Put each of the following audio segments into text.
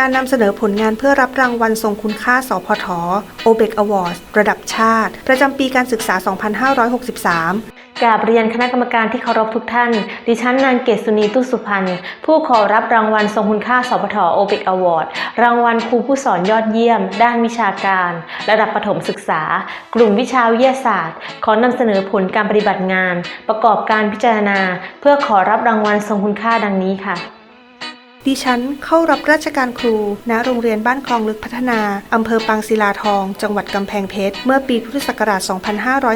การนำเสนอผลงานเพื่อรับรางวัลทรงคุณค่า สพท o b e c Awards ระดับชาติ ประจำปีการศึกษา 2563กราบเรียนคณะกรรมการที่เคารพทุกท่าน ดิฉันนางเกษสุนีตุสุพันธ์ผู้ขอรับรางวัลทรงคุณค่าสพทโอเปกอวอร์ด รางวัลครูผู้สอนยอดเยี่ยม ด้านวิชาการ ระดับประถมศึกษา กลุ่มวิชาวิทยาศาสตร์ ขอนำเสนอผลการปฏิบัติงาน ประกอบการพิจารณา เพื่อขอรับรางวัลทรงคุณค่าดังนี้ค่ะ ดิฉันเข้ารับราชการครู ณ โรงเรียนบ้านคลองลึกพัฒนา อำเภอปางศิลาทอง จังหวัดกำแพงเพชร เมื่อปีพุทธศักราช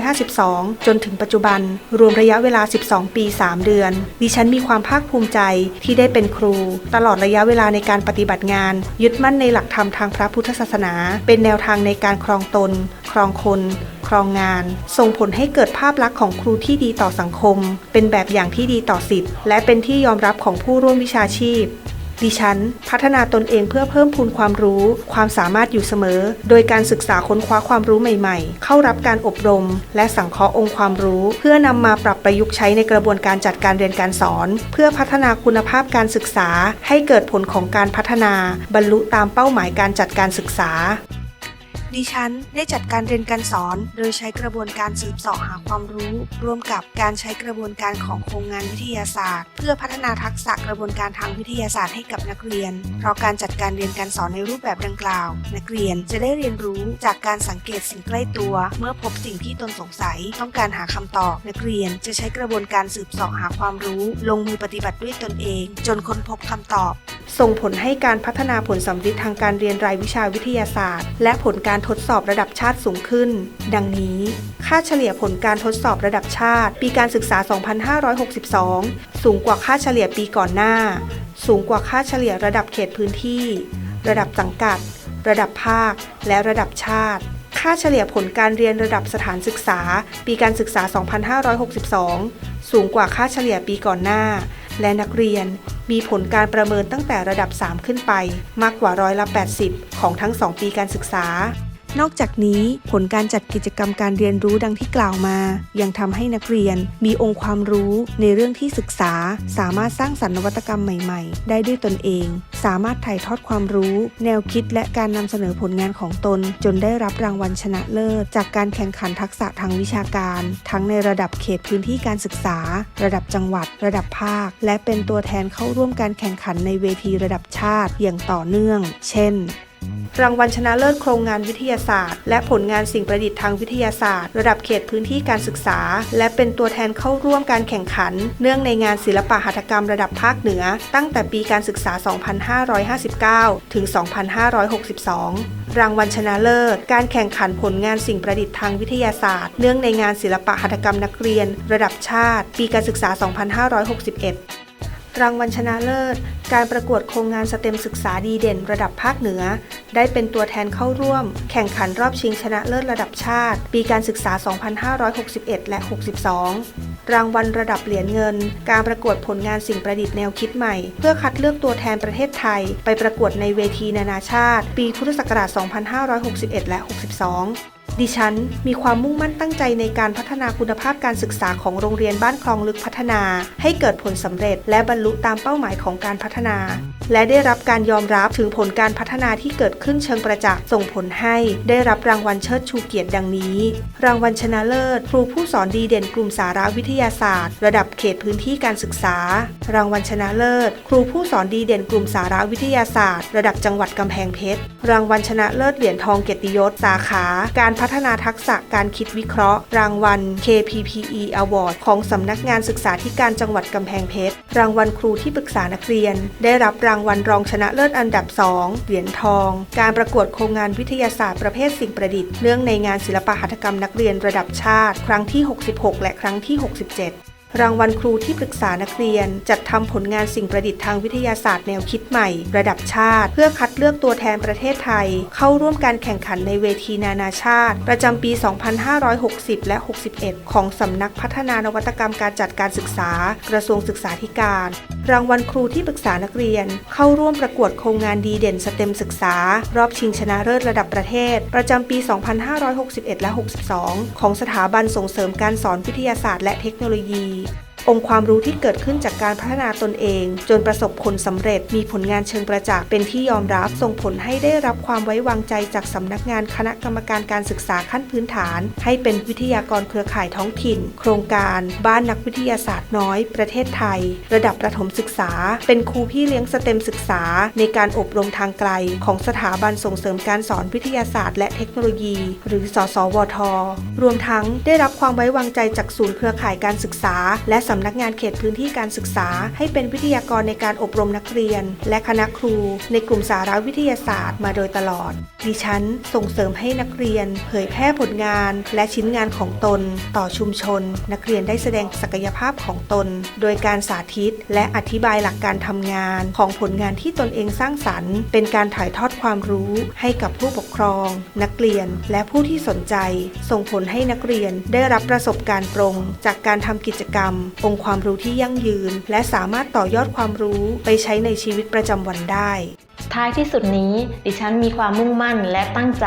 2552 จนถึงปัจจุบัน รวมระยะเวลา 12 ปี 3 เดือน ดิฉันมีความภาคภูมิใจที่ได้เป็นครู ตลอดระยะเวลาในการปฏิบัติงาน ยึดมั่นในหลักธรรมทางพระพุทธศาสนา เป็นแนวทางในการครองตน ครองคนครองงาน ส่งผลให้เกิดภาพลักษณ์ของครูที่ดีต่อสังคม เป็นแบบอย่างที่ดีต่อสิทธิ์และเป็นที่ยอมรับของผู้ร่วมวิชาชีพ ดิฉัน พัฒนาตนเองเพื่อเพิ่มพูนความรู้ ความสามารถอยู่เสมอ โดยการศึกษาค้นคว้าความรู้ใหม่ๆ เข้ารับการอบรม และสังเคราะห์องค์ความรู้ เพื่อนำมาปรับประยุกต์ใช้ในกระบวนการจัดการเรียนการสอน เพื่อพัฒนาคุณภาพการศึกษา ให้เกิดผลของการพัฒนา บรรลุตามเป้าหมายการจัดการศึกษา ดิฉันได้จัดการเรียนการสอน โดยใช้กระบวนการสืบเสาะหาความรู้ ร่วมกับการใช้กระบวนการของโครงงานวิทยาศาสตร์ เพื่อพัฒนาทักษะกระบวนการทางวิทยาศาสตร์ให้กับนักเรียน เพราะการจัดการเรียนการสอนในรูปแบบดังกล่าว นักเรียนจะได้เรียนรู้จากการสังเกตสิ่งใกล้ตัว เมื่อพบสิ่งที่ตนสงสัย ต้องการหาคำตอบ นักเรียนจะใช้กระบวนการสืบเสาะหาความรู้ ลงมือปฏิบัติด้วยตนเอง จนค้นพบคำตอบ ส่งผลให้การพัฒนาผลสำลิดทางการเรียนรายวิชาวิทยาศาสตร์ และผลการทดสอบระดับชาติสูงขึ้น ดังนี้ ค่าเฉลี่ยผลการทดสอบระดับชาติ ปีการศึกษา 2562 สูงกว่าค่าเฉลี่ยปีก่อนหน้า สูงกว่าค่าเฉลี่ยระดับเขตพื้นที่ ระดับสังกัด ระดับภาค และระดับชาติค่าเฉลี่ยผลการเรียนระดับสถานศึกษา ปีการศึกษา 2562 สูงกว่าค่าเฉลี่ยปีก่อนหน้า และนักเรียนมีผลการประเมินตั้งแต่ระดับ 3 ขึ้นไป มากกว่าร้อยละ 80 ของทั้ง 2 ปีการศึกษา นอกจากนี้ผลการจัดกิจกรรมการเรียนรู้ดังที่กล่าวมา ยังทำให้นักเรียนมีองค์ความรู้ในเรื่องที่ศึกษา สามารถสร้างสรรค์นวัตกรรมใหม่ๆ ได้ด้วยตนเอง สามารถถ่ายทอดความรู้ แนวคิดและการนำเสนอผลงานของตน จนได้รับรางวัลชนะเลิศ จากการแข่งขันทักษะทางวิชาการ ทั้งในระดับเขตพื้นที่การศึกษา ระดับจังหวัด ระดับภาค และเป็นตัวแทนเข้าร่วมการแข่งขันในเวทีระดับชาติอย่างต่อเนื่อง เช่น รางวัลชนะเลิศโครงงานวิทยาศาสตร์ และผลงานสิ่งประดิษฐ์ทางวิทยาศาสตร์ ระดับเขตพื้นที่การศึกษา และเป็นตัวแทนเข้าร่วมการแข่งขัน เนื่องในงานศิลปะหัตถกรรมระดับภาคเหนือ ตั้งแต่ปีการศึกษา 2559 ถึง 2562 รางวัลชนะเลิศ การแข่งขันผลงานสิ่งประดิษฐ์ทางวิทยาศาสตร์ เนื่องในงานศิลปะหัตถกรรมนักเรียน ระดับชาติ ปีการศึกษา 2561 รางวัลชนะเลิศ การประกวดโครงงานสเต็มศึกษาดีเด่นระดับภาคเหนือ ได้เป็นตัวแทนเข้าร่วม แข่งขันรอบชิงชนะเลิศระดับชาติ ปีการศึกษา 2561 และ 62 รางวัลระดับเหรียญเงิน การประกวดผลงานสิ่งประดิษฐ์แนวคิดใหม่ เพื่อคัดเลือกตัวแทนประเทศไทย ไปประกวดในเวทีนานาชาติ ปีพุทธศักราช 2561 และ 62 ดิฉันมีความมุ่งมั่นตั้งใจในการพัฒนาคุณภาพการศึกษาของโรงเรียนบ้านคลองลึกพัฒนา ให้เกิดผลสำเร็จและบรรลุตามเป้าหมายของการพัฒนา และได้รับการยอมรับถึงผลการพัฒนาที่เกิดขึ้นเชิงประจักษ์ส่งผลให้ ได้รับรางวัลเชิดชูเกียรติดังนี้ รางวัลชนะเลิศ ครูผู้สอนดีเด่นกลุ่มสาระวิทยาศาสตร์ ระดับเขตพื้นที่การศึกษา รางวัลชนะเลิศ ครูผู้สอนดีเด่นกลุ่มสาระวิทยาศาสตร์ ระดับจังหวัดกำแพงเพชร รางวัลชนะเลิศเหรียญทองเกียรติยศสาขา การพัฒนาทักษะการคิดวิเคราะห์ รางวัล KPPE Award ของสำนักงานศึกษาธิการจังหวัดกำแพงเพชร รางวัลครูที่ปรึกษานักเรียน ได้รับรางวัลรองชนะเลิศอันดับ 2 เหรียญทอง การประกวดโครงงานวิทยาศาสตร์ประเภทสิ่งประดิษฐ์ เนื่องในงานศิลปหัตถกรรมนักเรียนระดับชาติ ครั้งที่ 66 และครั้งที่ 67 รางวัลครูที่ปรึกษานักเรียน จัดทำผลงานสิ่งประดิษฐ์ทางวิทยาศาสตร์แนวคิดใหม่ ระดับชาติ เพื่อคัดเลือกตัวแทนประเทศไทย เข้าร่วมการแข่งขันในเวทีนานาชาติ ประจำปี 2560 และ 61 ของสำนักพัฒนานวัตกรรมการจัดการศึกษา กระทรวงศึกษาธิการ รางวัลครูที่ปรึกษานักเรียน เข้าร่วมประกวดโครงงานดีเด่นสเต็มศึกษา รอบชิงชนะเลิศระดับประเทศ ประจำปี 2561 และ 62 ของสถาบันส่งเสริมการสอนวิทยาศาสตร์และเทคโนโลยี องค์ความรู้ที่เกิดขึ้นจากการพัฒนาตนเอง จนประสบผลสำเร็จมีผลงานเชิงประจักษ์เป็นที่ยอมรับส่งผลให้ได้รับความไว้วางใจจากสำนักงานคณะกรรมการการศึกษาขั้นพื้นฐาน ให้เป็นวิทยากรเครือข่ายท้องถิ่น โครงการบ้านนักวิทยาศาสตร์น้อย ประเทศไทย ระดับประถมศึกษา เป็นครูพี่เลี้ยงสเต็มศึกษา ในการอบรมทางไกล ของสถาบันส่งเสริมการสอนวิทยาศาสตร์ และเทคโนโลยี หรือสสวท รวมทั้งได้รับความไว้วางใจจากศูนย์เครือข่ายการศึกษา และสำนักงานเขตพื้นที่การศึกษา ให้เป็นวิทยากรในการอบรมนักเรียน และคณะครู ในกลุ่มสาระวิทยาศาสตร์มาโดยตลอด ดิฉันส่งเสริมให้นักเรียน เผยแพร่ผลงาน และชิ้นงานของตน ต่อชุมชน นักเรียนได้แสดงศักยภาพของตน โดยการสาธิต และอธิบายหลักการทำงาน ของผลงานที่ตนเองสร้างสรรค์ เป็นการถ่ายทอดความรู้ ให้กับผู้ปกครอง นักเรียน และผู้ที่สนใจ ส่งผลให้นักเรียนได้รับประสบการณ์ตรง จากการทำกิจกรรมองค์ความรู้ที่ยั่งยืน และสามารถต่อยอดความรู้ไปใช้ในชีวิตประจำวันได้ ท้ายที่สุดนี้ ดิฉันมีความมุ่งมั่นและตั้งใจ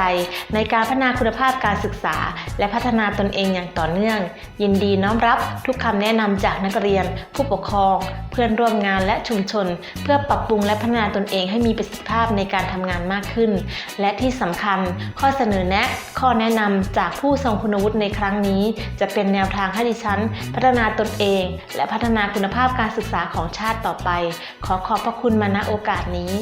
ในการพัฒนาคุณภาพการศึกษา และพัฒนาตนเองอย่างต่อเนื่อง ยินดีน้อมรับทุกคำแนะนำจากนักเรียน ผู้ปกครอง เพื่อนร่วมงานและชุมชน เพื่อปรับปรุงและพัฒนาตนเองให้มีประสิทธิภาพในการทำงานมากขึ้น และที่สำคัญ ข้อเสนอแนะ ข้อแนะนำจากผู้ทรงคุณวุฒิในครั้งนี้ จะเป็นแนวทางให้ดิฉัน พัฒนาตนเอง และพัฒนาคุณภาพการศึกษาของชาติต่อไป ขอขอบพระคุณมาณโอกาสนี้